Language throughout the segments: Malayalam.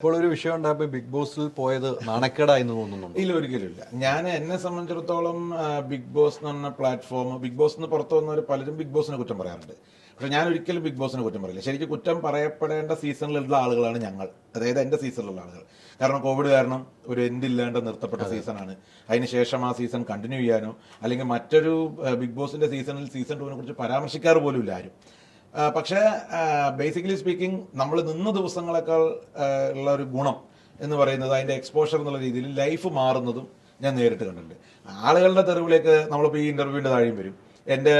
ഇപ്പോൾ ഒരു വിഷയം ഉണ്ടായപ്പോൾ ബിഗ് ബോസിൽ പോയത് നാണക്കേടായി എന്ന് തോന്നുന്നുണ്ട്? ഇല്ല ഒരിക്കലും ഇല്ല ഞാൻ എന്നെ സംബന്ധിച്ചിടത്തോളം ബിഗ് ബോസ് എന്ന് പറഞ്ഞ പ്ലാറ്റ്ഫോം ബിഗ് ബോസ് എന്ന് പുറത്തു വന്നവർ പലരും ബിഗ് ബോസിനെ കുറ്റം പറയാറുണ്ട്. പക്ഷെ ഞാൻ ഒരിക്കലും ബിഗ് ബോസിനെ കുറ്റം പറയില്ല. ശരിക്കും കുറ്റം പറയപ്പെടേണ്ട സീസണിലുള്ള ആളുകളാണ് ഞങ്ങൾ. അതായത് എന്റെ സീസണിലുള്ള ആളുകൾ. കാരണം കോവിഡ് കാരണം ഒരു എൻഡ് ഇല്ലാണ്ട് നിർത്തപ്പെട്ട സീസണാണ്. അതിനുശേഷം ആ സീസൺ കണ്ടിന്യൂ ചെയ്യാനോ അല്ലെങ്കിൽ മറ്റൊരു ബിഗ് ബോസിന്റെ സീസണിൽ സീസൺ ടൂവിനെ കുറിച്ച് പരാമർശിക്കാറ് പോലും ഇല്ല ആരും. പക്ഷേ ബേസിക്കലി സ്പീക്കിംഗ് നമ്മൾ നിന്ന ദിവസങ്ങളെക്കാൾ ഉള്ള ഒരു ഗുണം എന്ന് പറയുന്നത് അതിന്റെ എക്സ്പോഷർ എന്നുള്ള രീതിയിൽ ലൈഫ് മാറുന്നതും ഞാൻ നേരിട്ട് കണ്ടിട്ടുണ്ട്. ആളുകളുടെ തെറിവിലേക്ക് നമ്മളിപ്പോൾ ഈ ഇന്റർവ്യൂവിന്റെ താഴെയും വരും. എന്റെ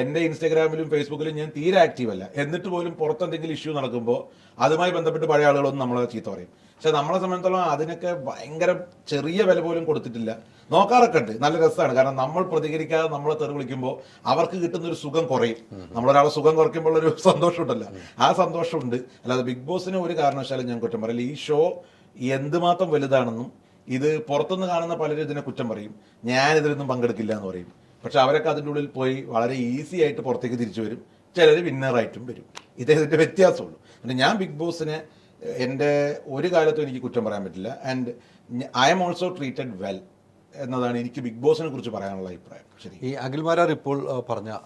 എന്റെ ഇൻസ്റ്റാഗ്രാമിലും ഫേസ്ബുക്കിലും ഞാൻ തീരെ ആക്റ്റീവ് അല്ല. എന്നിട്ട് പോലും പുറത്തെന്തെങ്കിലും ഇഷ്യൂ നടക്കുമ്പോൾ അതുമായി ബന്ധപ്പെട്ട് പഴയ ആളുകളൊന്നും നമ്മളെ ചീത്ത പറയും. പക്ഷെ നമ്മളെ സംബന്ധിച്ചോളം അതിനൊക്കെ ഭയങ്കര ചെറിയ വില പോലും കൊടുത്തിട്ടില്ല. നോക്കാറൊക്കെ ഉണ്ട്. നല്ല രസമാണ്. കാരണം നമ്മൾ പ്രതികരിക്കാതെ നമ്മളെ തെറി വിളിക്കുമ്പോൾ അവർക്ക് കിട്ടുന്ന ഒരു സുഖം കുറയും. നമ്മളൊരാളെ സുഖം കുറയ്ക്കുമ്പോൾ ഒരു സന്തോഷമുണ്ടല്ലോ ആ സന്തോഷമുണ്ട് അല്ലാതെ ബിഗ് ബോസിന് ഒരു കാരണവശാലും ഞാൻ കുറ്റം പറയില്ല. ഈ ഷോ എന്തുമാത്രം വലുതാണെന്നും ഇത് പുറത്തുനിന്ന് കാണുന്ന പലരും ഇതിനെ കുറ്റം പറയും. ഞാൻ ഇതിലൊന്നും പങ്കെടുക്കില്ല എന്ന് പറയും. പക്ഷെ അവരൊക്കെ അതിന്റെ ഉള്ളിൽ പോയി വളരെ ഈസി ആയിട്ട് പുറത്തേക്ക് തിരിച്ചു വരും. ചിലർ വിന്നറായിട്ടും വരും. ഇതേ ഇതിന്റെ വ്യത്യാസമുള്ളൂ. ഞാൻ ബിഗ് ബോസിനെ എന്റെ ഒരു കാലത്തും എനിക്ക് കുറ്റം പറയാൻ പറ്റില്ല. And I am also treated well എന്നതാണ് എനിക്ക് ബിഗ് ബോസിനെ കുറിച്ച് പറയാനുള്ള അഭിപ്രായം. ശരി. ഈ അഖിൽമാരാർ ഇപ്പോൾ പറഞ്ഞ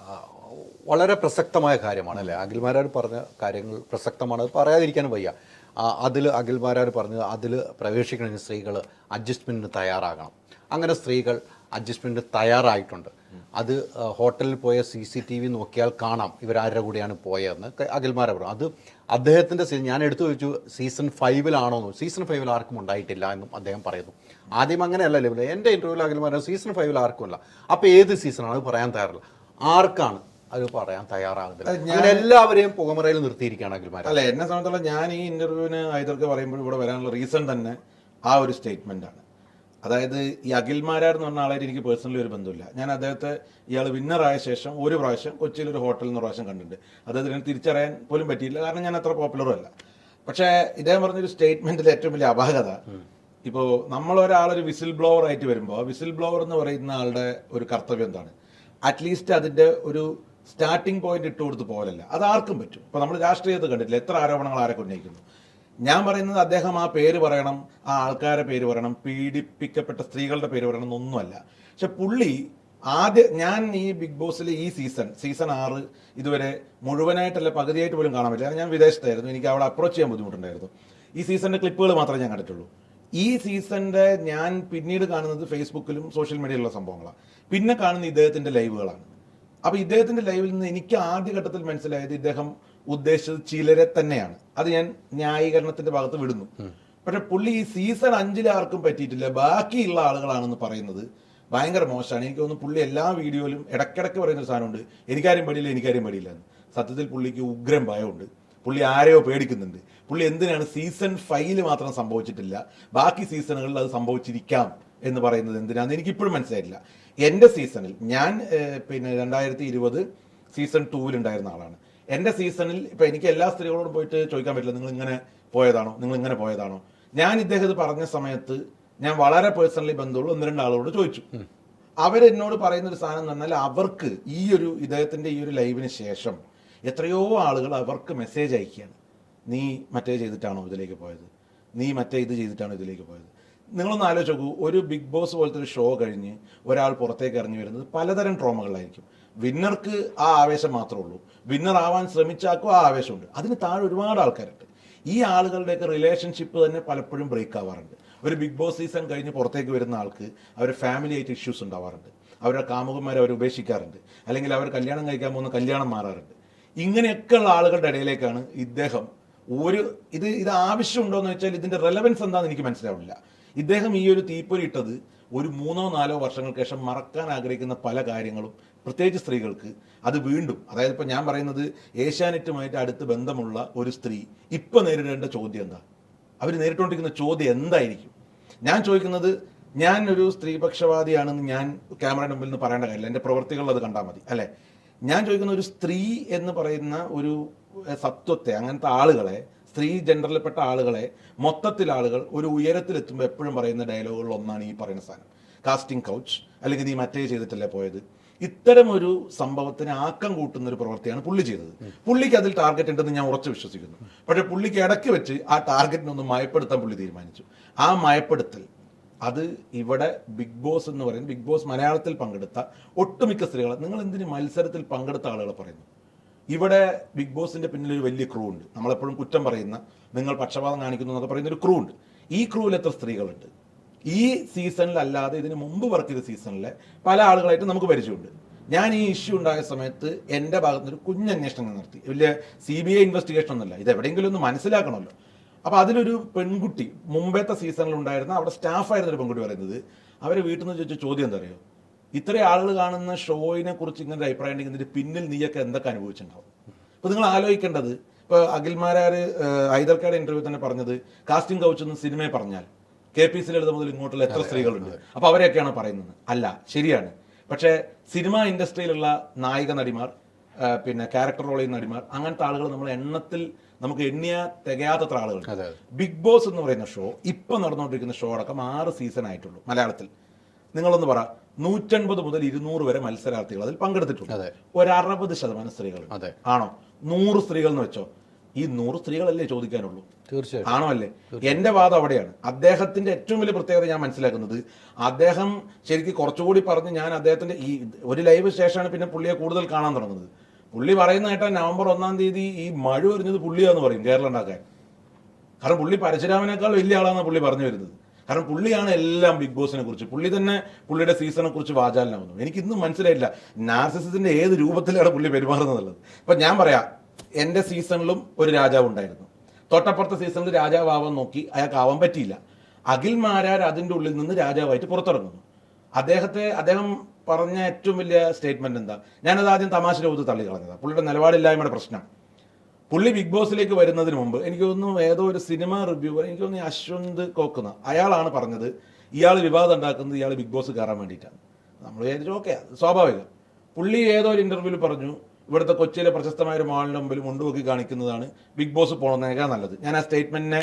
വളരെ പ്രസക്തമായ കാര്യമാണ് അല്ലേ? അഖിൽമാരാർ പറഞ്ഞ കാര്യങ്ങൾ പ്രസക്തമാണ്. പറയാതിരിക്കാനും വയ്യ. അതിൽ അഖിൽമാരാർ പറഞ്ഞത് അതിൽ പ്രവേശിക്കണമെങ്കിൽ സ്ത്രീകൾ അഡ്ജസ്റ്റ്മെന്റിന് തയ്യാറാകണം. അങ്ങനെ സ്ത്രീകൾ അഡ്ജസ്റ്റ്മെന്റിന് തയ്യാറായിട്ടുണ്ട്. അത് ഹോട്ടലിൽ പോയ സി സി ടി വി നോക്കിയാൽ കാണാം ഇവരാരുടെ കൂടെയാണ് പോയതെന്ന് അഖിൽമാരെ പറഞ്ഞു. അത് അദ്ദേഹത്തിന്റെ സീ- ഞാൻ എടുത്തു ചോദിച്ചു സീസൺ ഫൈവിലാണോ? എന്നും. സീസൺ ഫൈവിൽ ആർക്കും ഉണ്ടായിട്ടില്ല എന്നും അദ്ദേഹം പറയുന്നു. ആദ്യം അങ്ങനെയല്ല ലെവൽ എന്റെ ഇന്റർവ്യൂവിൽ അഖിൽമാരെ സീസൺ ഫൈവിൽ ആർക്കുമല്ല അപ്പോൾ ഏത് സീസണാണ്? അത് പറയാൻ തയ്യാറില്ല. ആർക്കാണ്? അത് പറയാൻ തയ്യാറാകുന്നില്ല. ഞാൻ എല്ലാവരെയും പുകമറയിൽ നിർത്തിയിരിക്കുകയാണ് അഖിൽമാരെ. അല്ല എന്നെ സംബന്ധിച്ചുള്ള ഞാൻ ഈ ഇന്റർവ്യൂവിന് ഹൈദർക്ക് പറയുമ്പോൾ ഇവിടെ വരാനുള്ള റീസൺ തന്നെ ആ ഒരു സ്റ്റേറ്റ്മെന്റ് ആണ്. അതായത് ഈ അഖിൽമാരാർ എന്ന് പറഞ്ഞ ആളായിട്ട് എനിക്ക് പേഴ്സണലി ഒരു ബന്ധമില്ല. ഞാൻ അദ്ദേഹത്തെ ഇയാൾ വിന്നറായ ശേഷം ഒരു പ്രാവശ്യം കൊച്ചിയിൽ ഒരു ഹോട്ടലിൽ നിന്ന് പ്രാവശ്യം കണ്ടിട്ടുണ്ട്. അദ്ദേഹത്തിന് തിരിച്ചറിയാൻ പോലും പറ്റിയില്ല കാരണം ഞാൻ അത്ര പോപ്പുലറും അല്ല. പക്ഷേ ഇദ്ദേഹം പറഞ്ഞൊരു സ്റ്റേറ്റ്മെന്റിൽ ഏറ്റവും വലിയ അപാകത ഇപ്പോൾ നമ്മളൊരാളൊരു വിസിൽ ബ്ലോവർ ആയിട്ട് വരുമ്പോൾ വിസിൽ ബ്ലോവർ എന്ന് പറയുന്ന ആളുടെ ഒരു കർത്തവ്യം എന്താണ്? അറ്റ്ലീസ്റ്റ് അതിന്റെ ഒരു സ്റ്റാർട്ടിംഗ് പോയിന്റ് ഇട്ട് കൊടുത്ത് പോലല്ല അത് ആർക്കും പറ്റും. ഇപ്പോൾ നമ്മൾ രാഷ്ട്രീയത്തിൽ കണ്ടിട്ടില്ല? എത്ര ആരോപണങ്ങൾ ആരൊക്കെ ഉന്നയിക്കുന്നു? ഞാൻ പറയുന്നത് അദ്ദേഹം ആ പേര് പറയണം ആ ആൾക്കാരെ പേര് പറയണം പീഡിപ്പിക്കപ്പെട്ട സ്ത്രീകളുടെ പേര് പറയണം എന്നൊന്നുമല്ല. പക്ഷെ പുള്ളി ആദ്യ ഞാൻ ഈ ബിഗ് ബോസിലെ ഈ സീസൺ സീസൺ ആറ് ഇതുവരെ മുഴുവനായിട്ടല്ല പകുതിയായിട്ട് പോലും കാണാൻ പറ്റില്ല. ഞാൻ വിദേശത്തായിരുന്നു എനിക്ക് അവിടെ അപ്രോച്ച് ചെയ്യാൻ ബുദ്ധിമുട്ടുണ്ടായിരുന്നു. ഈ സീസണിന്റെ ക്ലിപ്പുകൾ മാത്രമേ ഞാൻ കണ്ടിട്ടുള്ളൂ. ഈ സീസണിന്റെ ഞാൻ പിന്നീട് കാണുന്നത് ഫേസ്ബുക്കിലും സോഷ്യൽ മീഡിയയിലുള്ള സംഭവങ്ങളാണ്. പിന്നെ കാണുന്ന ഇദ്ദേഹത്തിന്റെ ലൈവുകളാണ്. അപ്പോൾ ഇദ്ദേഹത്തിന്റെ ലൈവിൽ നിന്ന് എനിക്ക് ആദ്യഘട്ടത്തിൽ മനസ്സിലായത് ഇദ്ദേഹം ഉദ്ദേശിച്ചത് ചിലരെ തന്നെയാണ്. അത് ഞാൻ ന്യായീകരണത്തിന്റെ ഭാഗത്ത് വിടുന്നു. പക്ഷെ പുള്ളി ഈ സീസൺ അഞ്ചിൽ ആർക്കും പറ്റിയിട്ടില്ല. ബാക്കിയുള്ള ആളുകളാണെന്ന് പറയുന്നത് ഭയങ്കര മോശമാണ്. എനിക്ക് തോന്നുന്നു പുള്ളി എല്ലാ വീഡിയോയിലും ഇടയ്ക്കിടയ്ക്ക് പറയുന്ന ഒരു സാധനമുണ്ട്. എനിക്കാരും പടിയില്ല എനിക്കാരും പടിയില്ല എന്ന്. സത്യത്തിൽ പുള്ളിക്ക് ഉഗ്രം ഭയമുണ്ട്. പുള്ളി ആരെയോ പേടിക്കുന്നുണ്ട്. പുള്ളി എന്തിനാണ് സീസൺ ഫൈവിൽ മാത്രം സംഭവിച്ചിട്ടില്ല? ബാക്കി സീസണുകളിൽ അത് സംഭവിച്ചിരിക്കാം എന്ന് പറയുന്നത് എന്തിനാന്ന് എനിക്ക് ഇപ്പോഴും മനസ്സിലായില്ല എന്റെ സീസണിൽ ഞാൻ പിന്നെ രണ്ടായിരത്തി ഇരുപത് സീസൺ ടൂവിൽ ഉണ്ടായിരുന്ന ആളാണ്. എന്റെ സീസണിൽ ഇപ്പം എനിക്ക് എല്ലാ സ്ത്രീകളോടും പോയിട്ട് ചോദിക്കാൻ പറ്റില്ല നിങ്ങൾ ഇങ്ങനെ പോയതാണോ നിങ്ങൾ ഇങ്ങനെ പോയതാണോ. ഞാൻ ഇദ്ദേഹം ഇത് പറഞ്ഞ സമയത്ത് ഞാൻ വളരെ പേഴ്സണലി ബന്ധമുള്ള ഒന്ന് രണ്ട് ആളോട് ചോദിച്ചു അവരെന്നോട് പറയുന്ന ഒരു സാധനം എന്ന് പറഞ്ഞാൽ അവർക്ക് ഈ ഒരു ഇദ്ദേഹത്തിന്റെ ഈ ഒരു ലൈവിന് ശേഷം എത്രയോ ആളുകൾ അവർക്ക് മെസ്സേജ് അയക്കുകയാണ്. നീ മറ്റേ ചെയ്തിട്ടാണോ ഇതിലേക്ക് പോയത്? നീ മറ്റേ ഇത് ചെയ്തിട്ടാണോ ഇതിലേക്ക് പോയത്? നിങ്ങളൊന്ന് ആലോചിച്ച് നോക്കൂ. ഒരു ബിഗ് ബോസ് പോലത്തെ ഒരു ഷോ കഴിഞ്ഞ് ഒരാൾ പുറത്തേക്ക് ഇറങ്ങി വരുന്നത് പലതരം ട്രോമകളായിരിക്കും വിന്നർക്ക് ആ ആവേശം മാത്രമേ ഉള്ളൂ. വിന്നർ ആവാൻ ശ്രമിച്ചാക്കും ആ ആവേശമുണ്ട്. അതിന് താഴെ ഒരുപാട് ആൾക്കാരുണ്ട്. ഈ ആളുകളുടെയൊക്കെ റിലേഷൻഷിപ്പ് തന്നെ പലപ്പോഴും ബ്രേക്ക് ആവാറുണ്ട്. ഒരു ബിഗ് ബോസ് സീസൺ കഴിഞ്ഞ് പുറത്തേക്ക് വരുന്ന ആൾക്ക് അവരുടെ ഫാമിലി ആയിട്ട് ഇഷ്യൂസ് ഉണ്ടാവാറുണ്ട്. അവരുടെ കാമുകന്മാരെ അവർ ഉപേക്ഷിക്കാറുണ്ട്. അല്ലെങ്കിൽ അവർ കല്യാണം കഴിക്കാൻ പോകുന്ന കല്യാണം മാറാറുണ്ട്. ഇങ്ങനെയൊക്കെയുള്ള ആളുകളുടെ ഇടയിലേക്കാണ് ഇദ്ദേഹം ഒരു ഇത് ഇത് ആവശ്യമുണ്ടോ എന്ന് വെച്ചാൽ ഇതിന്റെ റെലവൻസ് എന്താണെന്ന് എനിക്ക് മനസ്സിലാവില്ല. ഇദ്ദേഹം ഈ ഒരു തീപ്പൊരി ഇട്ടത് ഒരു മൂന്നോ നാലോ വർഷങ്ങൾക്ക് ശേഷം മറക്കാൻ ആഗ്രഹിക്കുന്ന പല കാര്യങ്ങളും പ്രത്യേകിച്ച് സ്ത്രീകൾക്ക് അത് വീണ്ടും അതായത് ഇപ്പം ഞാൻ പറയുന്നത് ഏഷ്യാനെറ്റുമായിട്ട് അടുത്ത് ബന്ധമുള്ള ഒരു സ്ത്രീ ഇപ്പം നേരിടേണ്ട ചോദ്യം എന്താ? അവർ നേരിട്ടുകൊണ്ടിരിക്കുന്ന ചോദ്യം എന്തായിരിക്കും? ഞാൻ ചോദിക്കുന്നത് ഞാൻ ഒരു സ്ത്രീപക്ഷവാദിയാണെന്ന് ഞാൻ ക്യാമറയുടെ മുമ്പിൽ നിന്ന് പറയേണ്ട കാര്യമില്ല എന്റെ പ്രവർത്തികളിൽ അത് കണ്ടാൽ മതി അല്ലേ? ഞാൻ ചോദിക്കുന്ന ഒരു സ്ത്രീ എന്ന് പറയുന്ന ഒരു സത്വത്തെ അങ്ങനത്തെ ആളുകളെ സ്ത്രീ ജെൻഡറിൽപ്പെട്ട ആളുകളെ മൊത്തത്തിൽ ആളുകൾ ഒരു ഉയരത്തിലെത്തുമ്പോൾ എപ്പോഴും പറയുന്ന ഡയലോഗുകളിൽ ഒന്നാണ് ഈ പറയുന്ന സാധനം. കാസ്റ്റിംഗ് കൗച്ച് അല്ലെങ്കിൽ നീ മറ്റേ ചെയ്തിട്ടല്ലേ പോയത്? ഇത്തരം ഒരു സംഭവത്തിന് ആക്കം കൂട്ടുന്ന ഒരു പ്രവൃത്തിയാണ് പുള്ളി ചെയ്തത്. പുള്ളിക്ക് അതിൽ ടാർഗറ്റ് ഉണ്ടെന്ന് ഞാൻ ഉറച്ചു വിശ്വസിക്കുന്നു. പക്ഷേ പുള്ളിക്ക് ഇടയ്ക്ക് വെച്ച് ആ ടാർഗറ്റിനെ ഒന്ന് മയപ്പെടുത്താൻ പുള്ളി തീരുമാനിച്ചു. ആ മയപ്പെടുത്തൽ അത് ഇവിടെ ബിഗ് ബോസ് എന്ന് പറയുന്നത് ബിഗ് ബോസ് മലയാളത്തിൽ പങ്കെടുത്ത ഒട്ടുമിക്ക സ്ത്രീകളെ നിങ്ങൾ എന്തിന് മത്സരത്തിൽ പങ്കെടുത്ത ആളുകളെ പറയുന്നു? ഇവിടെ ബിഗ് ബോസിന്റെ പിന്നിൽ ഒരു വലിയ ക്രൂ ഉണ്ട്. നമ്മളെപ്പോഴും കുറ്റം പറയുന്ന നിങ്ങൾ പക്ഷപാതം കാണിക്കുന്നു എന്നൊക്കെ പറയുന്ന ഒരു ക്രൂ ഉണ്ട്. ഈ ക്രൂവിൽ എത്ര സ്ത്രീകളുണ്ട്? ഈ സീസണിലല്ലാതെ ഇതിന് മുമ്പ് വർക്ക് ചെയ്ത സീസണിലെ പല ആളുകളായിട്ട് നമുക്ക് പരിചയമുണ്ട്. ഞാൻ ഈ ഇഷ്യൂ ഉണ്ടായ സമയത്ത് എന്റെ ഭാഗത്തുനിന്ന് ഒരു കുഞ്ഞന്വേഷണം നടത്തി. വലിയ സി ബി ഐ ഇൻവെസ്റ്റിഗേഷൻ ഒന്നുമില്ല. ഇത് എവിടെയെങ്കിലും ഒന്ന് മനസ്സിലാക്കണമല്ലോ. അപ്പോൾ അതിലൊരു പെൺകുട്ടി മുമ്പത്തെ സീസണിൽ ഉണ്ടായിരുന്ന അവിടെ സ്റ്റാഫായിരുന്ന ഒരു പെൺകുട്ടി പറയുന്നത് അവരെ വീട്ടിൽ നിന്ന് ചോദിച്ച ചോദ്യം എന്താ അറിയോ? ഇത്രയും ആളുകൾ കാണുന്ന ഷോയിനെ കുറിച്ച് ഇങ്ങനെ ഒരു അഭിപ്രായം ഉണ്ടെങ്കിൽ ഇതിന്റെ പിന്നിൽ നീയൊക്കെ എന്തൊക്കെ അനുഭവിച്ചിട്ടുണ്ടാവും? അപ്പൊ നിങ്ങൾ ആലോചിക്കേണ്ടത് ഇപ്പൊ അഖിൽമാരാര് ഹൈദർക്കാട് ഇന്റർവ്യൂ തന്നെ പറഞ്ഞത് കാസ്റ്റിംഗ് കൗച്ച് എന്ന് സിനിമയെ പറഞ്ഞാൽ കെ പി സി ലളിത മുതൽ ഇങ്ങോട്ടുള്ള എത്ര സ്ത്രീകളുണ്ട്? അപ്പൊ അവരെയൊക്കെയാണ് പറയുന്നത്. അല്ല ശരിയാണ്. പക്ഷേ സിനിമ ഇൻഡസ്ട്രിയിലുള്ള നായിക നടിമാർ പിന്നെ ക്യാരക്ടർ റോൾ ചെയ്യുന്ന നടിമാർ അങ്ങനത്തെ ആളുകൾ നമ്മൾ എണ്ണത്തിൽ നമുക്ക് എണ്ണിയ തികയാത്തത്ര ആളുകൾ ബിഗ് ബോസ് എന്ന് പറയുന്ന ഷോ ഇപ്പൊ നടന്നുകൊണ്ടിരിക്കുന്ന ഷോ അടക്കം ആറ് സീസൺ ആയിട്ടുള്ളൂ മലയാളത്തിൽ. നിങ്ങളൊന്ന് പറ നൂറ്റൻപത് മുതൽ ഇരുന്നൂറ് വരെ മത്സരാർത്ഥികൾ അതിൽ പങ്കെടുത്തിട്ടുണ്ട്. ഒരു അറുപത് ശതമാനം സ്ത്രീകൾ. ആണോ? നൂറ് സ്ത്രീകൾ എന്ന് വെച്ചോ. ഈ നൂറ് സ്ത്രീകളല്ലേ ചോദിക്കാനുള്ളൂ? തീർച്ചയായും ആണോ അല്ലേ? എന്റെ വാദം അവിടെയാണ്. അദ്ദേഹത്തിന്റെ ഏറ്റവും വലിയ പ്രത്യേകത ഞാൻ മനസ്സിലാക്കുന്നത് അദ്ദേഹം ശരിക്കും കുറച്ചുകൂടി പറഞ്ഞ് ഞാൻ അദ്ദേഹത്തിന്റെ ഈ ഒരു ലൈവ് ശേഷമാണ് പിന്നെ പുള്ളിയെ കൂടുതൽ കാണാൻ തുടങ്ങുന്നത്. പുള്ളി പറയുന്ന കേട്ടാ നവംബർ ഒന്നാം തീയതി ഈ മഴ ഒരിഞ്ഞത് പുള്ളിയാന്ന് പറയും കേരളം ഉണ്ടാക്കാൻ. കാരണം പുള്ളി പരശുരാമനേക്കാൾ വലിയ ആളാണ് പുള്ളി പറഞ്ഞു വരുന്നത്. കാരണം പുള്ളിയാണ് എല്ലാം ബിഗ് ബോസിനെ കുറിച്ച്. പുള്ളി തന്നെ പുള്ളിയുടെ സീസണെ കുറിച്ച് വാചാലനാവുന്നു. എനിക്ക് ഇന്നും മനസ്സിലായില്ല നാർസിസത്തിന്റെ ഏത് രൂപത്തിലാണ് പുള്ളി പെരുമാറുന്നതുള്ളത് ഇപ്പൊ ഞാൻ പറയാം എന്റെ സീസണിലും ഒരു രാജാവ് ഉണ്ടായിരുന്നു. തൊട്ടപ്പുറത്തെ സീസണിൽ രാജാവാവാൻ നോക്കി അയാൾക്ക് ആവാൻ പറ്റിയില്ല. അഖിൽ മാരാർ അതിന്റെ ഉള്ളിൽ നിന്ന് രാജാവായിട്ട് പുറത്തിറങ്ങുന്നു. അദ്ദേഹത്തെ അദ്ദേഹം പറഞ്ഞ ഏറ്റവും വലിയ സ്റ്റേറ്റ്മെന്റ് എന്താ? ഞാനത് ആദ്യം തമാശ രൂപത്തിൽ തള്ളി കളഞ്ഞതാണ് പുള്ളിയുടെ നിലപാടില്ലായ്മയുടെ പ്രശ്നം. പുള്ളി ബിഗ് ബോസിലേക്ക് വരുന്നതിന് മുമ്പ് എനിക്ക് തോന്നുന്നു ഏതോ ഒരു സിനിമ റിവ്യൂവർ എനിക്ക് തോന്നുന്നു അശ്വന്ത് കോക്കുന്ന അയാളാണ് പറഞ്ഞത് ഇയാൾ വിവാദം ഉണ്ടാക്കുന്നത് ഇയാൾ ബിഗ് ബോസ് കയറാൻ വേണ്ടിയിട്ടാണ്. നമ്മൾ വിചാരിച്ചു ഓക്കെ സ്വാഭാവികം. പുള്ളി ഏതോ ഒരു ഇന്റർവ്യൂവിൽ പറഞ്ഞു ഇവിടുത്തെ കൊച്ചിയിലെ പ്രശസ്തമായ ഒരു മാളിന്റെ മുമ്പിൽ മുണ്ടുപൊക്കി കാണിക്കുന്നതാണ് ബിഗ് ബോസ് പോകണമെന്നേക്കാൾ നല്ലത്. ഞാൻ ആ സ്റ്റേറ്റ്മെന്റിനെ.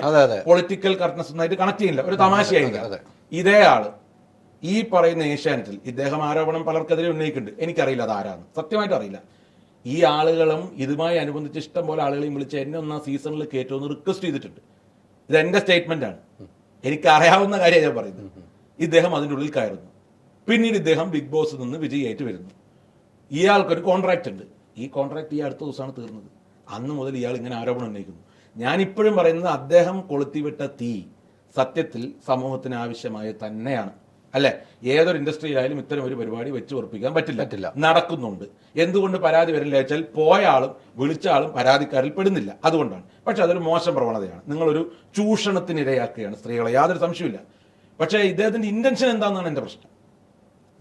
പൊളിറ്റിക്കൽ കറക്റ്റ്നസ് ഒന്നായിട്ട് കണക്ട് ചെയ്യില്ല ഒരു തമാശയായില്ല. ഇതേ ആൾ ഈ പറയുന്ന ഏഷ്യാനെറ്റിൽ ഇദ്ദേഹം ആരോപണം പലർക്കെതിരെ ഉന്നയിക്കുന്നുണ്ട്. എനിക്കറിയില്ല അത് ആരാണ് സത്യമായിട്ട് അറിയില്ല. ഈ ആളുകളും ഇതുമായി അനുബന്ധിച്ച് ഇഷ്ടം പോലെ ആളുകളെയും വിളിച്ച് എന്നെ ഒന്നാം സീസണിൽ കയറ്റുമെന്ന് റിക്വസ്റ്റ് ചെയ്തിട്ടുണ്ട്. ഇത് എന്റെ സ്റ്റേറ്റ്മെന്റ് ആണ്. എനിക്ക് അറിയാവുന്ന കാര്യം ഞാൻ പറയുന്നത് ഇദ്ദേഹം അതിന്റെ ഉള്ളിൽ കയറുന്നു. പിന്നീട് ഇദ്ദേഹം ബിഗ് ബോസിൽ നിന്ന് വിജയിയായിട്ട് വരുന്നു. ഇയാൾക്കൊരു കോൺട്രാക്റ്റ് ഉണ്ട്. ഈ കോൺട്രാക്ട് ഈ അടുത്ത ദിവസമാണ് തീർന്നത്. അന്ന് മുതൽ ഇയാൾ ഇങ്ങനെ ആരോപണം ഉന്നയിക്കുന്നു. ഞാനിപ്പോഴും പറയുന്നത് അദ്ദേഹം കൊളുത്തിവിട്ട തീ സത്യത്തിൽ സമൂഹത്തിന് ആവശ്യമായ തന്നെയാണ്. അല്ലെ? ഏതൊരു ഇൻഡസ്ട്രിയിലായാലും ഇത്തരം ഒരു പരിപാടി വെച്ച് ഉറപ്പിക്കാൻ പറ്റില്ല. പറ്റില്ല. നടക്കുന്നുണ്ട്. എന്തുകൊണ്ട് പരാതി വരില്ല വെച്ചാൽ പോയ ആളും വിളിച്ച ആളും പരാതിക്കാരിൽ പെടുന്നില്ല. അതുകൊണ്ടാണ്. പക്ഷെ അതൊരു മോശം പ്രവണതയാണ്. നിങ്ങളൊരു ചൂഷണത്തിന് ഇരയാക്കുകയാണ് സ്ത്രീകളെ യാതൊരു സംശയമില്ല പക്ഷേ ഇദ്ദേഹത്തിന്റെ ഇന്റൻഷൻ എന്താണെന്നാണ് എന്റെ പ്രശ്നം.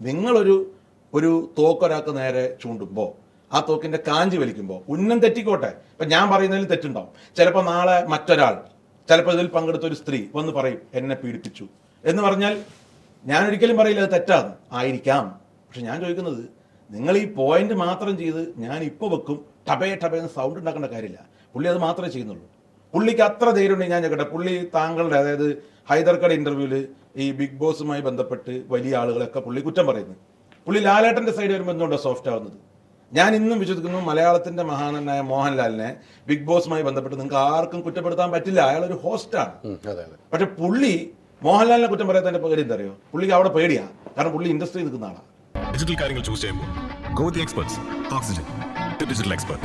നിങ്ങളൊരു ഒരു തോക്കൊരാൾക്ക് നേരെ ചൂണ്ടുമ്പോൾ ആ തോക്കിന്റെ കാഞ്ചി വലിക്കുമ്പോൾ ഉന്നം തെറ്റിക്കോട്ടെ. ഇപ്പൊ ഞാൻ പറയുന്നതിൽ തെറ്റുണ്ടാവും. ചിലപ്പോൾ നാളെ മറ്റൊരാൾ ചിലപ്പോൾ ഇതിൽ പങ്കെടുത്ത ഒരു സ്ത്രീ വന്ന് പറയും എന്നെ പീഡിപ്പിച്ചു. എന്ന് പറഞ്ഞാൽ ഞാൻ ഒരിക്കലും പറയില്ല അത് തെറ്റാണ്. ആയിരിക്കാം. പക്ഷെ ഞാൻ ചോദിക്കുന്നത് നിങ്ങൾ ഈ പോയിന്റ് മാത്രം ചെയ്ത് ഞാൻ ഇപ്പോൾ വെക്കും ടബേ ടബേ എന്ന് സൗണ്ട് ഉണ്ടാക്കേണ്ട കാര്യമില്ല. പുള്ളി അത് മാത്രമേ ചെയ്യുന്നുള്ളൂ. പുള്ളിക്ക് അത്ര ധൈര്യമുണ്ടെങ്കിൽ ഞാൻ ചോദിക്കട്ടെ പുള്ളി താങ്കളുടെ അതായത് ഹൈദർക്കട ഇന്റർവ്യൂവിൽ ഈ ബിഗ് ബോസുമായി ബന്ധപ്പെട്ട് വലിയ ആളുകളൊക്കെ പുള്ളി കുറ്റം പറയുന്നു. പുള്ളി ലാലേട്ടന്റെ സൈഡ് വരുമ്പോൾ എന്തുകൊണ്ടാണ് സോഫ്റ്റ് ആവുന്നത്? ഞാൻ ഇന്നും വിശ്വസിക്കുന്നു മലയാളത്തിന്റെ മഹാനനായ മോഹൻലാലിനെ ബിഗ് ബോസുമായി ബന്ധപ്പെട്ട് നിങ്ങൾക്ക് ആർക്കും കുറ്റപ്പെടുത്താൻ പറ്റില്ല. അയാൾ ഒരു ഹോസ്റ്റാണ് പക്ഷെ പുള്ളി മോഹൻലാലിനെ കുറ്റം പറയാത്തതിന്റെ പേടി എന്താ അറിയോ പുള്ളിക്ക് അവിടെ പേടിയാ. കാരണം പുള്ളി ഇൻഡസ്ട്രി നിൽക്കുന്ന ആളാണ് ഡിജിറ്റൽ കാര്യങ്ങൾ ചൂസ് ചെയ്യുമ്പോൾ go the experts oxygen digital expert